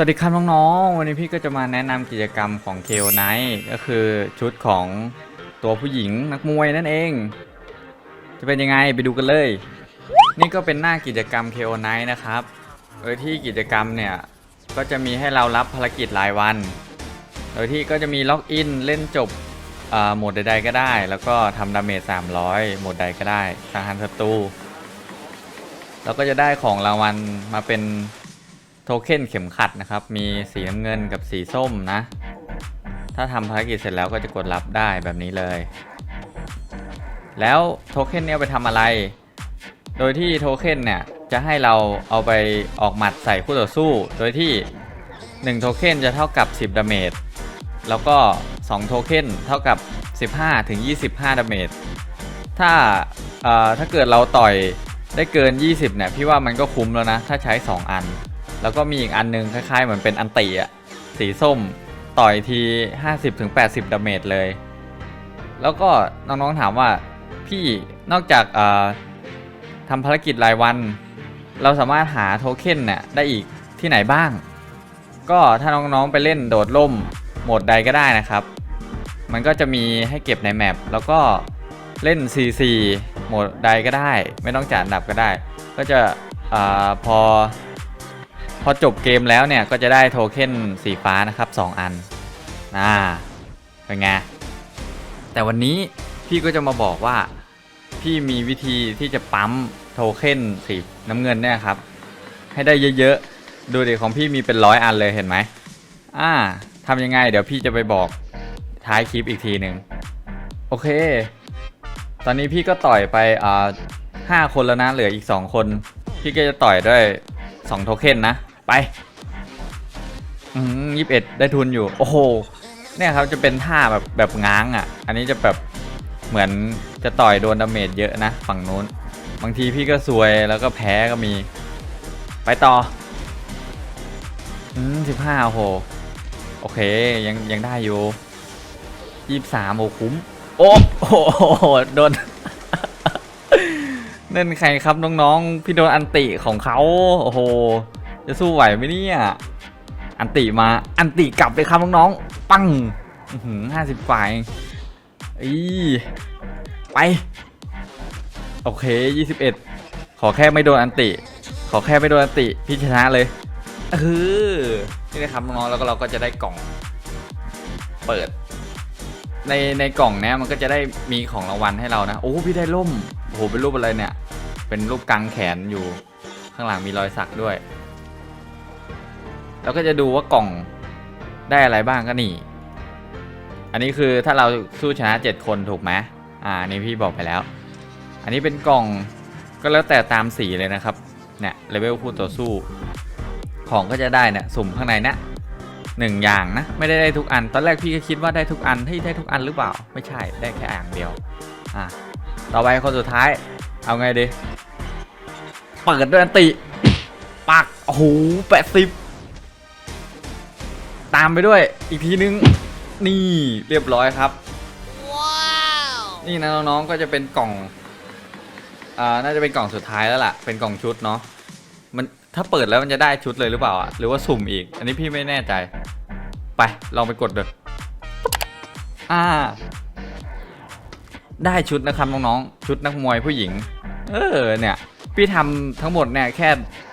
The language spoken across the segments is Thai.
สวัสดีครับน้องๆ วันนี้พี่ก็จะมาแนะนำกิจกรรมของ KO Night ก็คือชุดของตัวผู้หญิงนักมวยนั่นเอง จะเป็นยังไงไปดูกันเลย นี่ก็เป็นหน้ากิจกรรม KO Night นะครับโดยที่กิจกรรมเนี่ย ก็จะมีให้เรารับภารกิจรายวัน โดยที่ก็จะมีล็อกอินเล่นจบโหมดใดๆก็ได้ แล้วก็ทำดาเมจ 300 โหมดใดก็ได้สังหารศัตรูแล้วก็จะได้ของรางวัลมาเป็น โทเค็นเข็มขัดนะครับ มีสีน้ำเงินกับสีส้มนะ ถ้าทำภารกิจเสร็จแล้วก็จะกดรับได้แบบนี้เลย แล้วโทเค็นนี่ยเอาไปทำอะไร โดยที่โทเค็นเนี่ยจะให้เราเอาไปออกหมัดใส่คู่ต่อสู้ โดยที่1โทเค็นจะเท่ากับ 10ดาเมจ แล้วก็2โทเค็นเท่ากับ 15ถึง25ดาเมจ ถ้าถ้าเกิดเราต่อยได้เกิน 20เนี่ยพี่ว่ามันก็คุ้มแล้วนะ ถ้าใช้ 2 อัน แล้วก็มีอีกอันนึงคล้ายๆเหมือนเป็นอันติอะสีส้มต่อยที 50-80 ดาเมจเลย แล้วก็น้องๆถามว่าพี่นอกจากทำภารกิจรายวัน เราสามารถหาโทเค็นเนี่ยได้อีกที่ไหนบ้าง ก็ถ้าน้องๆไปเล่นโดดล่มโหมดใดก็ได้นะครับ มันก็จะมีให้เก็บในแมปแล้วก็เล่น CC โหมดใดก็ได้ ไม่ต้องจัดอันดับก็ได้ ก็จะอพอ พอจบเกมแล้วเนี่ยก็จะได้โทเค็นสีฟ้านะครับ 2 อันน่าเป็นไงแต่วันนี้พี่ก็จะมาบอกว่าพี่มีวิธีที่จะปั๊มโทเค็นสีน้ำเงินเนี่ยครับ ให้ได้เยอะๆ ดูดิของพี่มีเป็นร้อยอันเลยเห็นไหมอ่าทำยังไง เดี๋ยวพี่จะไปบอกท้ายคลิปอีกทีหนึ่งโอเค ตอนนี้พี่ก็ต่อยไปอ่าห้าคนแล้วนะเหลืออีก 2 คน พี่ก็จะต่อยด้วย2โทเค็นนะ ไปอืมยี่สิบเอ็ดได้ทุนอยู่ โอ้โห เนี่ยครับจะเป็นท่าแบบแบบง้างอะ อันนี้จะแบบเหมือนจะต่อยโดนดาเมจเยอะนะ ฝั่งนู้น บางทีพี่ก็ซวยแล้วก็แพ้ก็มี ไปต่อ อืมสิบห้าโอ้โห โอเคยังยังได้อยู่ยี่สามโอ้คุ้ม โอ้โหโดนนั่นใครครับน้องๆ พี่โดนอันติของเขาโอ้โห จะสู้ไหวไหมเนี่ย อันติมา อันติกลับไปครับน้องๆ ปังห้าสิบฝ่ายอีไป โอเคยี่สิบเอ็ดขอแค่ไม่โดนอันติ ขอแค่ไม่โดนอันติ พี่ชนะเลยเออนี่นะครับน้องๆแล้วก็เราก็จะได้กล่อง เปิด ในในกล่องเนี้ยมันก็จะได้มีของรางวัลให้เรานะ โอ้พี่ได้ร่มโอ้โหเป็นรูปอะไรเนี่ย เป็นรูปกางแขนอยู่ ข้างหลังมีรอยสักด้วย แล้วก็จะดูว่ากล่องได้อะไรบ้างก็นี่ อันนี้คือถ้าเราสู้ชนะ 7 คนถูกไหมอ่าอันนี้พี่บอกไปแล้ว อันนี้เป็นกล่องก็แล้วแต่ตามสีเลยนะครับ เนี่ยเลเวลคู่ต่อสู้ ของก็จะได้เนี่ยสุ่มข้างในนะหนึ่งอย่างนะ ไม่ได้ได้ทุกอัน ตอนแรกพี่ก็คิดว่าได้ทุกอันที่ได้ทุกอันหรือเปล่า ไม่ใช่ได้แค่อย่างเดียว อะต่อไปคนสุดท้าย เอาไงดี เปิดด้วยอันติ ปัก โอ้โหแปดสิบ ตามไปด้วยอีกทีนึงนี่เรียบร้อยครับ นี่นะน้องๆก็จะเป็นกล่องอ่าน่าจะเป็นกล่องสุดท้ายแล้วล่ะ เป็นกล่องชุดเนาะมันถ้าเปิดแล้วมันจะได้ชุดเลยหรือเปล่าอะหรือว่าสุ่มอีก อันนี้พี่ไม่แน่ใจ ไปลองไปกดเถอะอ่า ได้ชุดนะครับน้องๆชุดนักมวยผู้หญิง เออเนี่ย พี่ทำทั้งหมดเนี่ยแค่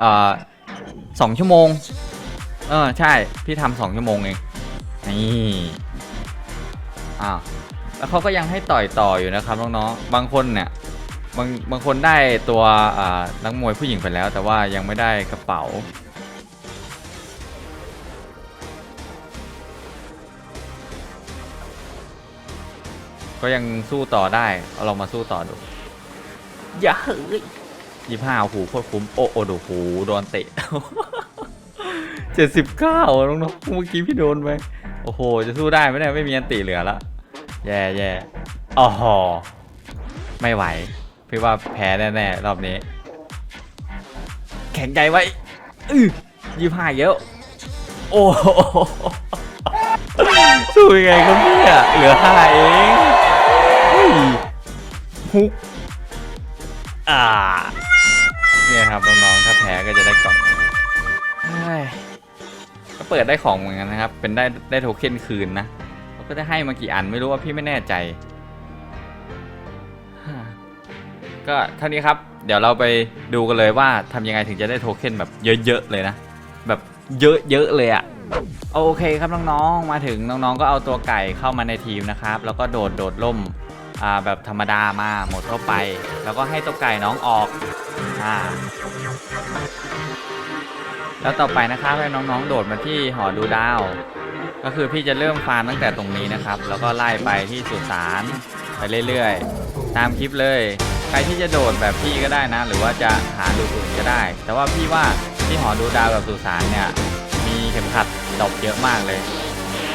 เอ่อสองชั่วโมง เออใช่ พี่ทำสองชั่วโมงเองนี่อ้าวแล้วเขาก็ยังให้ต่อยต่ออยู่นะครับน้องๆบางคนเนี่ยบางบางคนได้ตัวอ่านักมวยผู้หญิงไปแล้ว แต่ว่ายังไม่ได้กระเป๋า ก็ยังสู้ต่อได้เอาลองมาสู้ต่อดูอย่าเฮ้ยยี่ห้าหูโคตรคุ้มโอ้โอ้ดูหูโดนเตะ เจ็ดสิบเก้าน้องๆเมื่อกี้พี่โดนไปโอ้โห จะสู้ได้ไหมเนี่ยไม่มีอันติเหลือละแย่แย่อ๋อไม่ไหว พี่ว่าแพ้แน่ๆรอบนี้ แข็งใจไว้อือยี่ห้าเยอะโอ้โหสู้ยังไงครับเนี่ยเหลือห้าเองฮุกอ่าเนี่ยครับน้องๆถ้าแพ้ก็จะได้กล่อง เฮ้ยเปิดได้ของเหมือนกันนะครับ เป็นได้ได้โทเค็นคืนนะเขาก็จะให้มากี่อันไม่รู้ว่าพี่ไม่แน่ใจ ก็เท่านี้ครับ เดี๋ยวเราไปดูกันเลยว่าทำยังไงถึงจะได้โทเค็นแบบเยอะๆเลยนะ แบบเยอะๆเลยอะโอเคครับน้องๆ มาถึงน้องๆ ก็เอาตัวไก่เข้ามาในทีมนะครับ แล้วก็โดดโดดล่มอ่าแบบธรรมดามาหมดเข้าไป แล้วก็ให้ตัวไก่น้องออกอ่า แล้วต่อไปนะครับให้น้องๆ โดดมาที่หอดูดาว ก็คือพี่จะเริ่มฟาร์มตั้งแต่ตรงนี้นะครับ แล้วก็ไล่ไปที่สุสานไปเรื่อยๆ ตามคลิปเลย ใครที่จะโดดแบบพี่ก็ได้นะ หรือว่าจะหาดูอื่นก็ได้ แต่ว่าพี่ว่าที่หอดูดาวกับสุสานเนี่ยมีเข็มขัดดอกเยอะมากเลย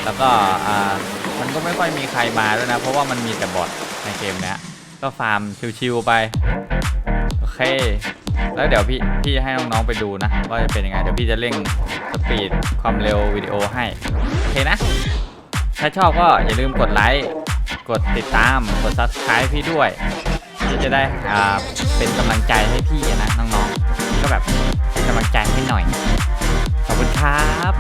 แล้วก็อ่ามันก็ไม่ค่อยมีใครมาด้วยนะ เพราะว่ามันมีแต่บอทในเกมเนี้ยก็ฟาร์มชิวๆไป โอเค แล้วเดี๋ยวพี่พี่ให้น้องๆไปดูนะว่าจะเป็นยังไงเดี๋ยวพี่จะเร่งสปีดความเร็ววิดีโอให้โอเคนะ ถ้าชอบก็อย่าลืมกดไลค์กดติดตามกด subscribe พี่ด้วยที่จะได้อ่าเป็นกำลังใจให้พี่นะน้องๆก็แบบเป็นกำลังใจให้หน่อยขอบคุณครับ